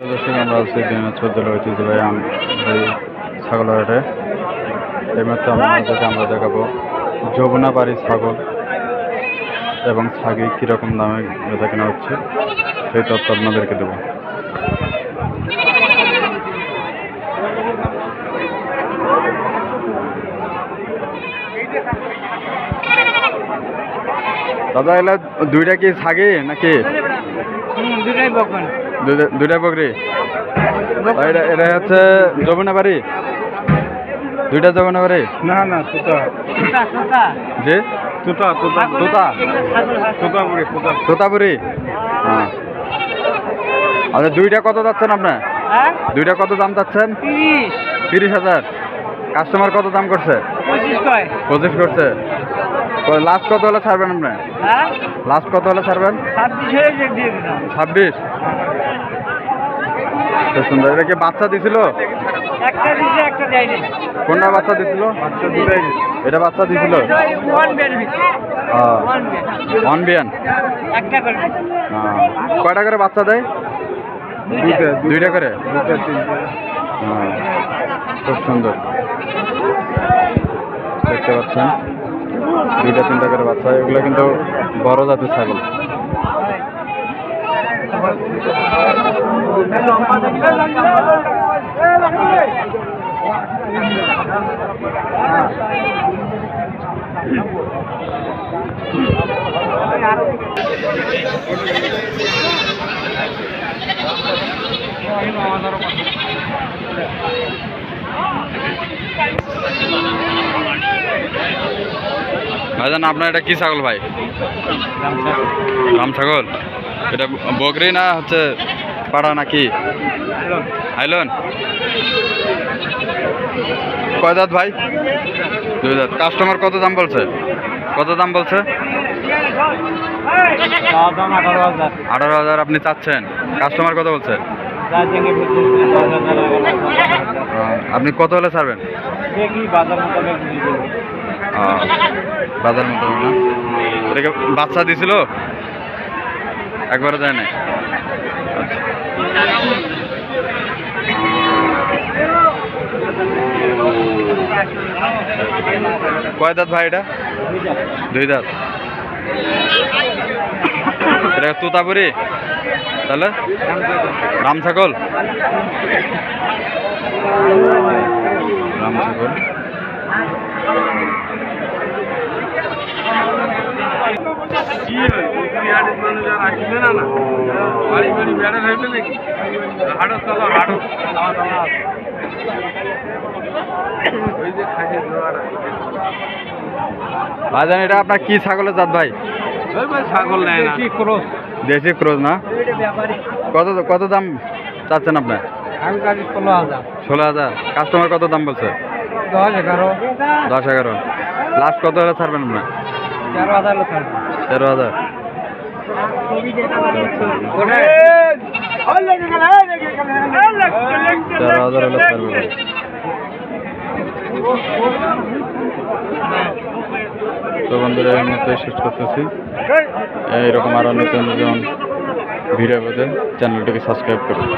দর্শক আমরা আছি দিনাজপুর ঐতিহ্যবাহী এই ছাগলহাটে আমরা দেখাবো যমুনা বাড়ির ছাগল এবং ছাগি কীরকম দামে বেচা কেনা হচ্ছে, সেই তথ্য আপনাদেরকে দেবো। দাদা এগুলা দুইটা কি ছাগি নাকি? দুটাই বকন। দুইটা- দুইটা বকরি। এটা এটা হচ্ছে যমুনা বাড়ি? দুইটা যমুনা বাড়ি? না না তোতা। তোতা তোতা জি তোতা তোতা তোতা? তোতা তোতাপুরি হ্যাঁ। আচ্ছা দুইটা কত যাচ্ছেন আপনার হ্যাঁ? দুইটা কত দাম চাচ্ছেন? তিরিশ। হাজার। কাস্টমার কত দাম করছে? পঁচিশ করছে। লাস্ট কত হলে ছাড়বেন আপনি? হ্যাঁ? লাস্ট কত হলে ছাড়বেন? ছাব্বিশ? খুব সুন্দর। এটা কি বাচ্চা দিছিল? একটা দিছে একটা দেয়নি। কোনটা বাচ্চা দিছিল? এটা বাচ্চা দিছিল? ওয়ান অন বিয়ান একটা কয়টা করে বাচ্চা দেয়? দুইটা। দুইটা করে? দুইটা হ্যাঁ, খুব সুন্দর। দেখতে পাচ্ছেন? দুইটা তিনটা করে বাচ্চা। এগুলো কিন্তু বড় জাতের ছাগল। ভাইজান আপনার এটা কি ছাগল ভাই? রাম ছাগল এটা বকরি না হচ্ছে পাড়া নাকি? আইলন কয় দাঁত ভাই? দুই দাঁত। কাস্টমার কত দাম বলছে? কত দাম বলছে? আঠারো হাজার আপনি চাচ্ছেন। কাস্টমার কত বলছে? আপনি কত হলে ছাড়বেন? বাজার মতো বাচ্চা দিছিল? একবারও যায় নাই? আচ্ছা। কয় দাঁত ভাই এটা? দুই দাঁত। এটা তোতাপুরি? তাহলে? রাম ছাগল রাম ছাগল ভাইজান এটা আপনার কি ছাগলের জাত ভাই? ছাগল নেয় না। কি ক্রস দেশি ক্রোজ না? কত কত দাম চাচ্ছেন আপনার ষোলো হাজার। ষোলো হাজার। কাস্টমার কত দাম বলছে? দশ এগারো। দশ এগারো। লাস্ট কত হলে ছাড়বেন আপনার তেরো হাজার তেরো তেরো হাজার হলে শেষ করতেছি। এইরকম আরও নতুন নতুন ভিডিও পেতে চ্যানেলটিকে সাবস্ক্রাইব করুন